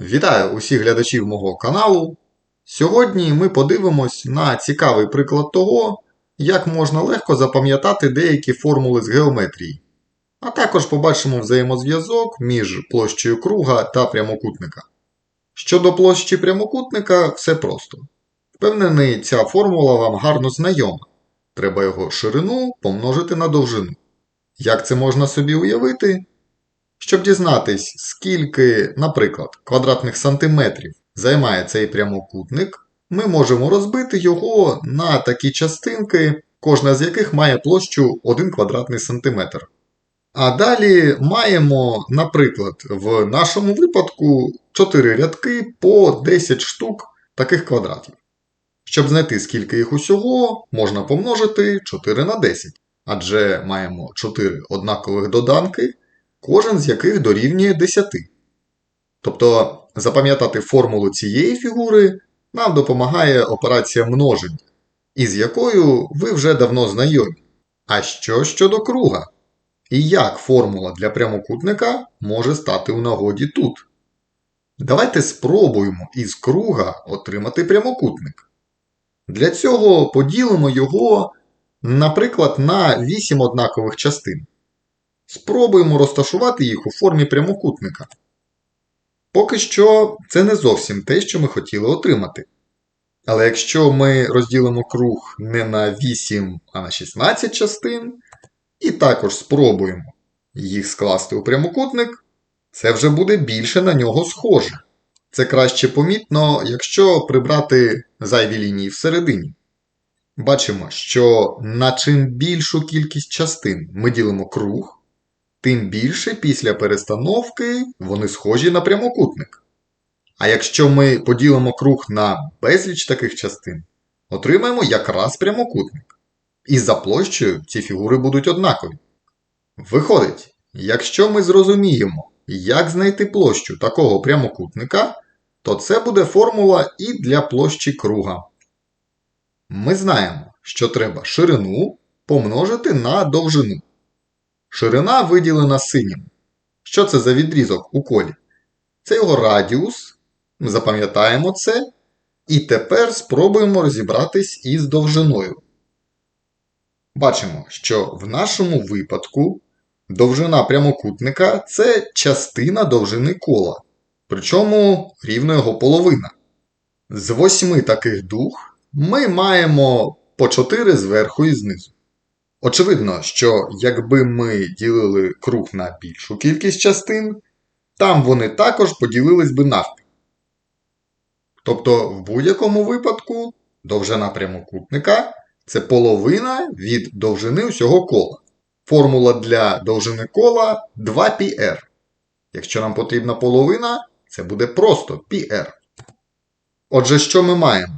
Вітаю усіх глядачів мого каналу. Сьогодні ми подивимось на цікавий приклад того, як можна легко запам'ятати деякі формули з геометрії, а також побачимо взаємозв'язок між площею круга та прямокутника. Щодо площі прямокутника, все просто. Впевнений, ця формула вам гарно знайома. Треба його ширину помножити на довжину. Як це можна собі уявити? Щоб дізнатись, скільки, наприклад, квадратних сантиметрів займає цей прямокутник, ми можемо розбити його на такі частинки, кожна з яких має площу 1 квадратний сантиметр. А далі маємо, наприклад, в нашому випадку 4 рядки по 10 штук таких квадратів. Щоб знайти, скільки їх усього, можна помножити 4 на 10, адже маємо 4 однакових доданки кожен з яких дорівнює 10. Тобто запам'ятати формулу цієї фігури нам допомагає операція множення, із якою ви вже давно знайомі. А що щодо круга? І як формула для прямокутника може стати у нагоді тут? Давайте спробуємо із круга отримати прямокутник. Для цього поділимо його, наприклад, на 8 однакових частин. Спробуємо розташувати їх у формі прямокутника. Поки що це не зовсім те, що ми хотіли отримати. Але якщо ми розділимо круг не на 8, а на 16 частин, і також спробуємо їх скласти у прямокутник, це вже буде більше на нього схоже. Це краще помітно, якщо прибрати зайві лінії всередині. Бачимо, що на чим більшу кількість частин ми ділимо круг, тим більше після перестановки вони схожі на прямокутник. А якщо ми поділимо круг на безліч таких частин, отримаємо якраз прямокутник. І за площею ці фігури будуть однакові. Виходить, якщо ми зрозуміємо, як знайти площу такого прямокутника, то це буде формула і для площі круга. Ми знаємо, що треба ширину помножити на довжину. Ширина виділена синім. Що це за відрізок у колі? Це його радіус. Ми запам'ятаємо це. І тепер спробуємо розібратись із довжиною. Бачимо, що в нашому випадку довжина прямокутника це частина довжини кола, причому рівно його половина. З восьми таких дух ми маємо по 4 зверху і знизу. Очевидно, що якби ми ділили круг на більшу кількість частин, там вони також поділились би навпіл. Тобто, в будь-якому випадку довжина прямокутника це половина від довжини усього кола. Формула для довжини кола 2πr. Якщо нам потрібна половина, це буде просто πr. Отже, що ми маємо?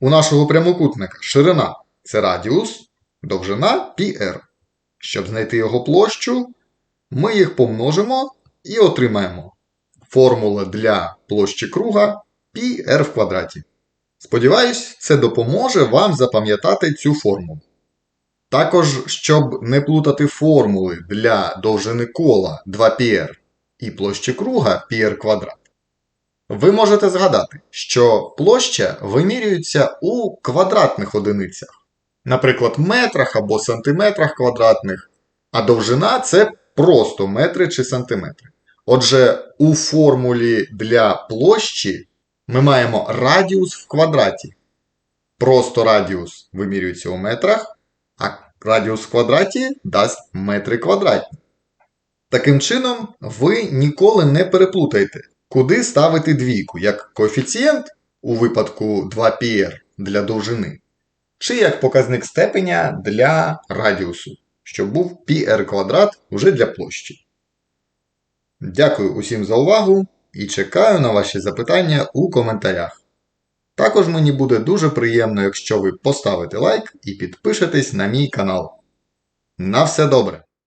У нашого прямокутника ширина це радіус довжина πr. Щоб знайти його площу, ми їх помножимо і отримаємо формула для площі круга πr в квадраті. Сподіваюсь, це допоможе вам запам'ятати цю формулу. Також, щоб не плутати формули для довжини кола 2πr і площі круга πr квадрат, ви можете згадати, що площа вимірюється у квадратних одиницях наприклад, метрах або сантиметрах квадратних, а довжина це просто метри чи сантиметри. Отже, у формулі для площі ми маємо радіус в квадраті. Просто радіус вимірюється у метрах, а радіус в квадраті дасть метри квадратні. Таким чином, ви ніколи не переплутаєте, куди ставити двійку, як коефіцієнт у випадку 2πr для довжини, чи як показник степеня для радіусу, що був πr квадрат уже для площі. Дякую усім за увагу і чекаю на ваші запитання у коментарях. Також мені буде дуже приємно, якщо ви поставите лайк і підпишетесь на мій канал. На все добре!